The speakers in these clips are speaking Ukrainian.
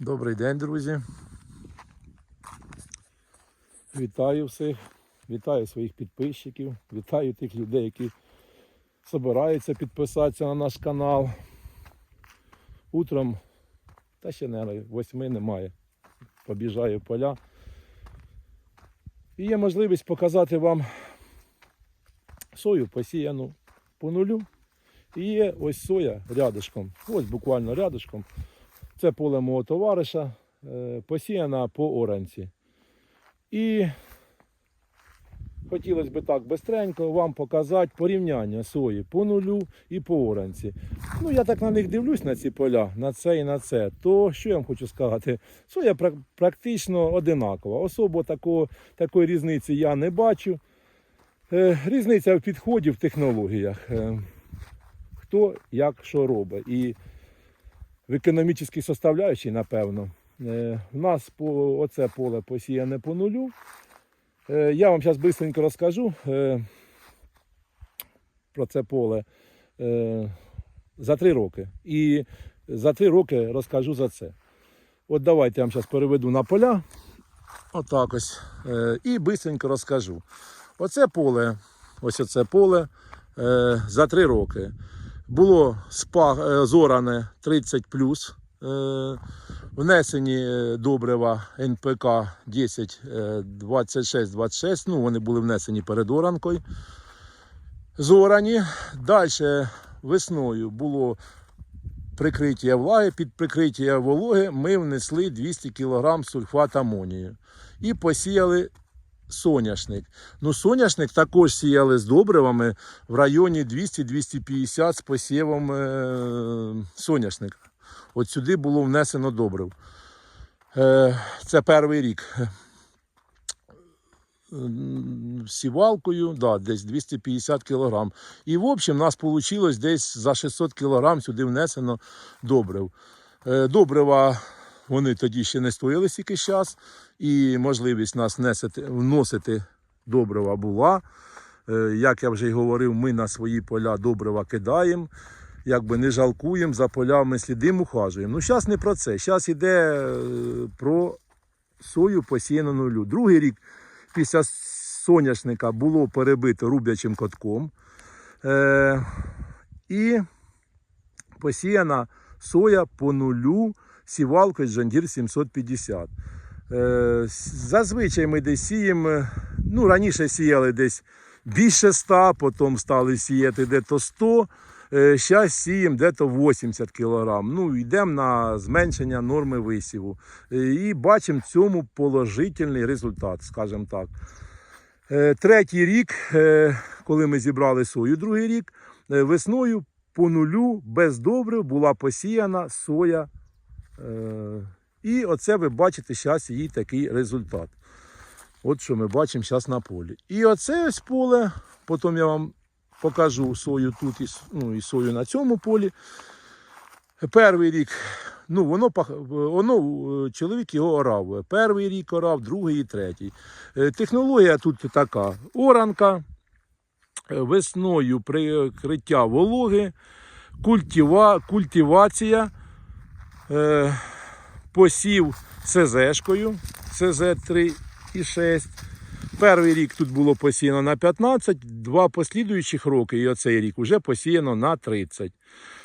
Добрий день, друзі. Вітаю всіх, вітаю своїх підписчиків, вітаю тих людей, які збираються підписатися на наш канал. Утром, та ще не восьми немає. Побіжаю поля. І є можливість показати вам сою посіяну по нулю. І є ось соя рядышком. Ось буквально рядышком. Це поле мого товариша, е, посіяна по оранці. І хотілося б так бистренько вам показати порівняння сої по нулю і по оранці. Ну, я так на них дивлюсь на ці поля, на це і на це. То що я вам хочу сказати? Соя практично одинакова. Особо такого, такої різниці я не бачу. Е, Різниця в підході, в технологіях. Е, Хто як що робить. В економічній составляючій, напевно. Е, У нас по, оце поле посіяне по нулю. Е, Я вам зараз швидко розкажу е, про це поле е, за три роки. І за три роки розкажу за це. От давайте я вам зараз переведу на поля. Отак ось. Е, І швидко розкажу. Оце поле, ось оце поле е, за три роки. Було спа, е, зоране 30 плюс. Е, внесені е, добрива НПК 10 е, 26 26. Ну, вони були внесені перед оранкою. Зорані. Далі весною було прикриття влаги. Під прикриття вологи ми внесли 200 кг сульфат амонію і посіяли соняшник. Ну, соняшник також сіяли з добривами в районі 200-250 з посівом е, соняшника. От сюди було внесено добрив. Е, це перший рік. Сівалкою, да, десь 250 кг. І в общем, у нас вийшло десь за 600 кг сюди внесено добрив. Е, Добрива вони тоді ще не стояли стільки час, і можливість нас внесити, вносити добрива була. Е, Як я вже й говорив, ми на свої поля добрива кидаємо, якби не жалкуємо, за полями слідимо, ухажуємо. Ну, зараз не про це. Зараз йде е, про сою посіяну нулю. Другий рік після соняшника було перебито рублячим котком. Е, і посіяна соя по нулю сівалкою Джандір 750. Е, зазвичай ми десь сіємо, ну раніше сіяли десь більше 100, потім стали сіяти десь 100. Зараз сіємо десь 80 кг. Ну, йдемо на зменшення норми висіву. Е, І бачимо в цьому положительний результат, скажімо так. Е, Третій рік, е, коли ми зібрали сою, другий рік, е, весною по нулю без добрив була посіяна соя. Е, І оце ви бачите зараз її такий результат. От що ми бачимо зараз на полі. І оце ось поле, потім я вам покажу сою тут ну, і сою на цьому полі. Перший рік, ну воно, воно е, чоловік його орав. Перший рік орав, другий і третій. Е, Технологія тут така: оранка, весною прикриття вологи, культива, культивація, е, посів СЗшкою, СЗ3 і 6. Перший рік тут було посіяно на 15, два послідуючих роки, і оцей рік вже посіяно на 30.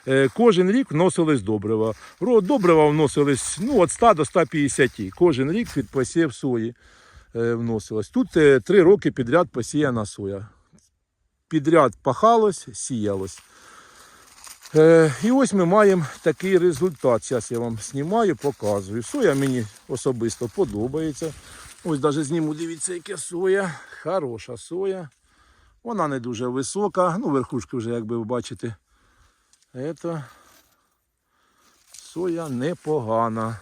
Е, Кожен рік вносились добрива. Добрива вносились ну, від 100 до 150. Кожен рік під посів сої е, вносилось. Тут три роки підряд посіяна соя. Підряд пахалось, сіялось. Е, і ось ми маємо такий результат. Зараз я вам знімаю, показую. Соя мені особисто подобається. Ось навіть зніму, дивіться, яка соя. Хороша соя. Вона не дуже висока. Ну, верхушки вже, як ви бачите. Це соя непогана.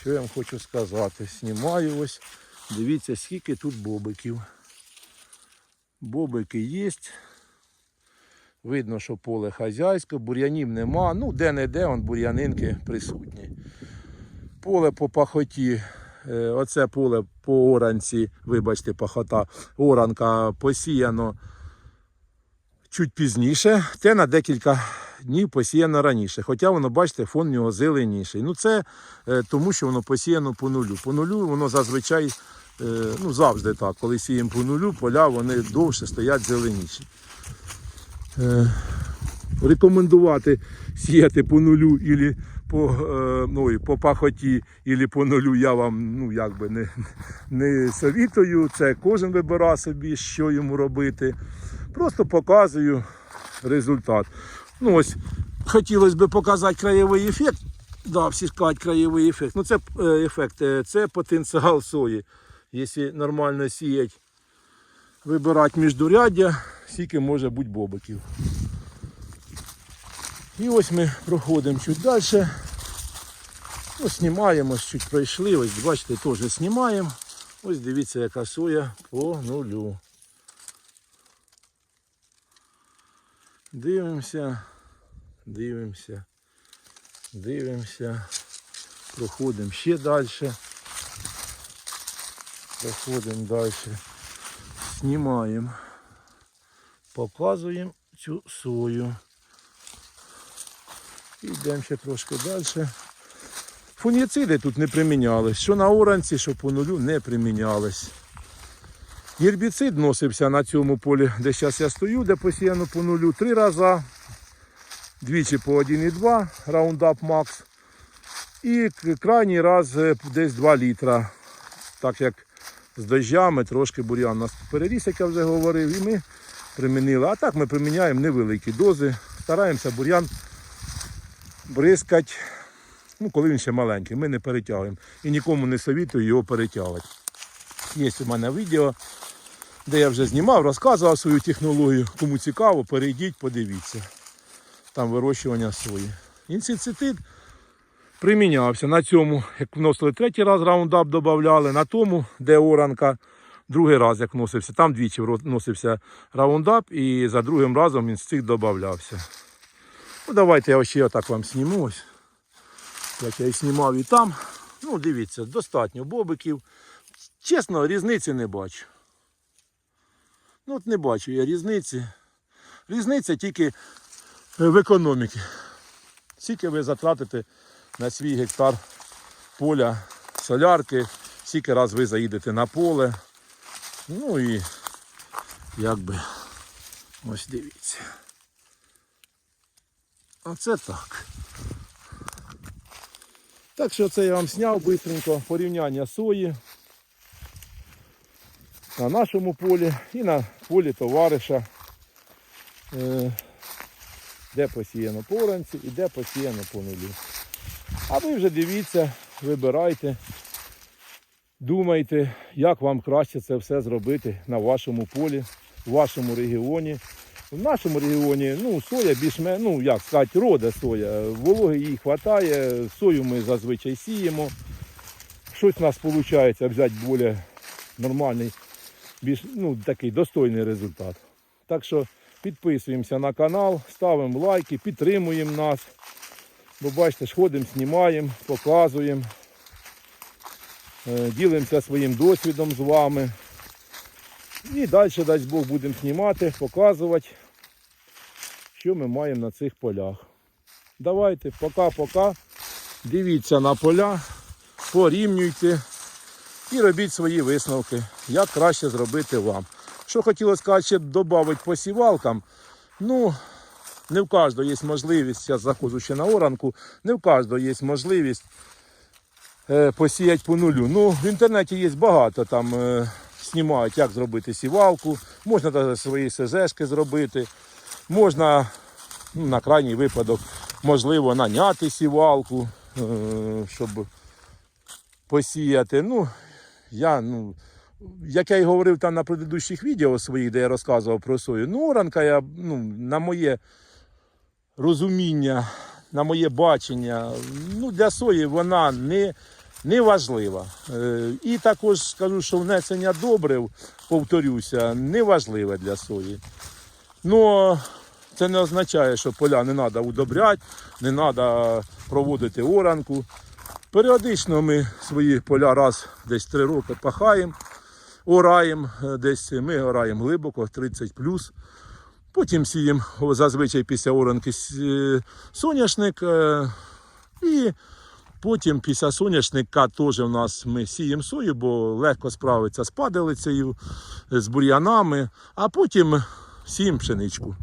Що я вам хочу сказати? Знімаю ось. Дивіться, скільки тут бобиків. Бобики є. Видно, що поле хазяйське, бур'янів нема. Ну, де-не-де он бур'янинки присутні. Поле по пахоті. е, Оце поле по оранці, вибачте, пахота, оранка посіяно чуть пізніше. Те на декілька днів посіяно раніше. Хоча воно, бачите, фон в нього зеленіший. Ну це е, тому, що воно посіяно по нулю. По нулю воно зазвичай е, ну, завжди так. Коли сіємо по нулю, поля вони довше стоять зеленіші. Е, рекомендувати сіяти по нулю ілі по, ну, по пахоті, ілі по нулю я вам ну, якби не, не совітую. Це кожен вибирає собі, що йому робити. Просто показую результат. Ну ось хотілося б показати краєвий ефект. Да, всі скажуть краєвий ефект. Ну це е, ефект, це потенціал сої. Якщо нормально сіять, вибирати міждуряддя, скільки може бути бобиків. І ось ми проходимо чуть далі. Ну, знімаємо, чуть пройшли. Ось бачите, теж знімаємо. Ось дивіться, яка соя по нулю. Дивимося, дивимося, дивимося. Проходимо ще далі. Проходимо далі. Знімаємо. Показуємо цю сою. І йдемо ще трошки далі. Фуніциди тут не примінялись. Що на оранці, що по нулю не примінялись. Гербіцид носився на цьому полі, де зараз я стою, де посіяно по нулю три рази. Двічі по 1,2 Roundup Max. І крайній раз е, десь 2 літра. Так як з дощами трошки бур'ян нас переріс, як я вже говорив, і ми примінили. А так ми приміняємо невеликі дози. Стараємося бур'ян бризкать, ну, коли він ще маленький, ми не перетягуємо. І нікому не совітую його перетягувати. Є у мене відео, де я вже знімав, розказував свою технологію. Кому цікаво, перейдіть, подивіться. Там вирощування сої. Інсицитид примінявся на цьому, як вносили третій раз раундап додавали, на тому, де оранка, другий раз як вносився. Там двічі вносився раундап і за другим разом інсцит додавався. Ну, давайте я ще отак вам зніму. Ось. Як я і знімав і там. Ну, дивіться, достатньо бобиків. Чесно, різниці не бачу. Ну, от не бачу я різниці. Різниця тільки в економіці. Скільки ви затратите на свій гектар поля солярки, скільки раз ви заїдете на поле. Ну і якби ось дивіться. Оце так. Так що це я вам зняв швидко порівняння сої на нашому полі і на полі товариша, е, де посіяно по оранці і де посіяно по нулю. А ви вже дивіться, вибирайте, думайте, як вам краще це все зробити на вашому полі, в вашому регіоні. В нашому регіоні ну, соя більш ну як сказати, рода соя. Вологи їй вистачає, сою ми зазвичай сіємо. Щось у нас виходить взяти більш нормальний, більш ну, такий достойний результат. Так що підписуємося на канал, ставимо лайки, підтримуємо нас. Бо бачите, ж ходимо, знімаємо, показуємо, е, ділимося своїм досвідом з вами. І далі, дасть Бог, будемо знімати, показувати, що ми маємо на цих полях. Давайте, пока-пока. Дивіться на поля, порівнюйте і робіть свої висновки, як краще зробити вам. Що хотілося сказати, ще додати по сівалкам. Ну, не в кожного є можливість, зараз заходжу ще на оранку, не в кожного є можливість е, посіяти по нулю. Ну, в інтернеті є багато там. Е, знімають, як зробити сівалку, можна свої СЗшки зробити, можна ну, на крайній випадок, можливо, наняти сівалку, е, щоб посіяти. Ну, я, ну, як я і говорив там на предыдущих відео своїх, де я розказував про сою, ну, оранка я, ну, на моє розуміння, на моє бачення, ну, для сої вона не не важлива. Е, І також скажу, що внесення добрив, повторюся, не важливе для сої. Ну, це не означає, що поля не треба удобряти, не треба проводити оранку. Періодично ми свої поля раз десь три роки пахаємо, ораємо, е, десь ми ораємо глибоко, 30 плюс. Потім сіємо зазвичай після оранки е, соняшник. е, І потім після соняшника теж у нас ми сіємо сою, бо легко справиться з падалицею, з бур'янами, а потім сіємо пшеничку.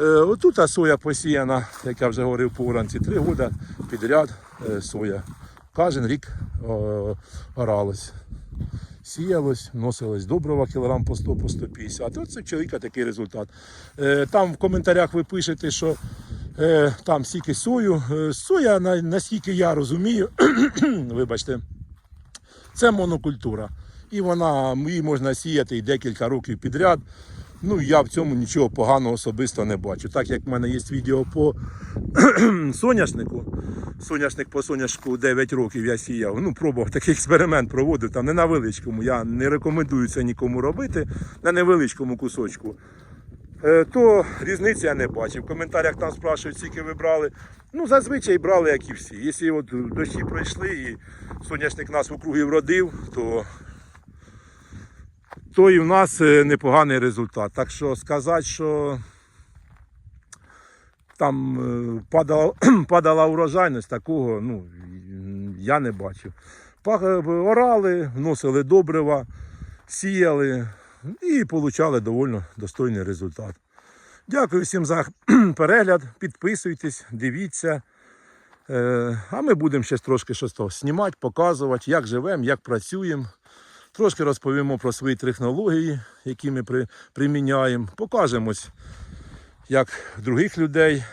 Е, Отут соя посіяна, як я вже говорив по оранці, три роки підряд соя. Кожен рік о, оралось. Сіялось, вносилось добрива кілограм по 100 по 150. Оце в чоловіка такий результат. Е, Там в коментарях ви пишете, що е, там стільки сою. Е, Соя, наскільки я розумію, вибачте, це монокультура. І вона її можна сіяти і декілька років підряд. Ну, я в цьому нічого поганого особисто не бачу. Так як в мене є відео по соняшнику. Соняшник по соняшку 9 років я сіяв. Ну, пробував такий експеримент проводив там не на величкому. Я не рекомендую це нікому робити на невеличкому кусочку. Е, То різниці я не бачив. В коментарях там спрашують, скільки ви брали. Ну, зазвичай брали, як і всі. Якщо от дощі пройшли і соняшник нас в округі вродив, то то і в нас е, непоганий результат. Так що сказати, що там е, падала, падала урожайність, такого ну, я не бачив. Е, Орали, вносили добрива, сіяли і отримали доволі достойний результат. Дякую всім за перегляд. Підписуйтесь, дивіться. Е, А ми будемо ще трошки щось знімати, показувати, як живемо, як працюємо. Трошки розповімо про свої технології, які ми приміняємо. Покажемось, як других людей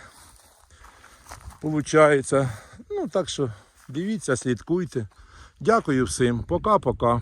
получається. Ну, так що дивіться, слідкуйте. Дякую всім. Пока-пока.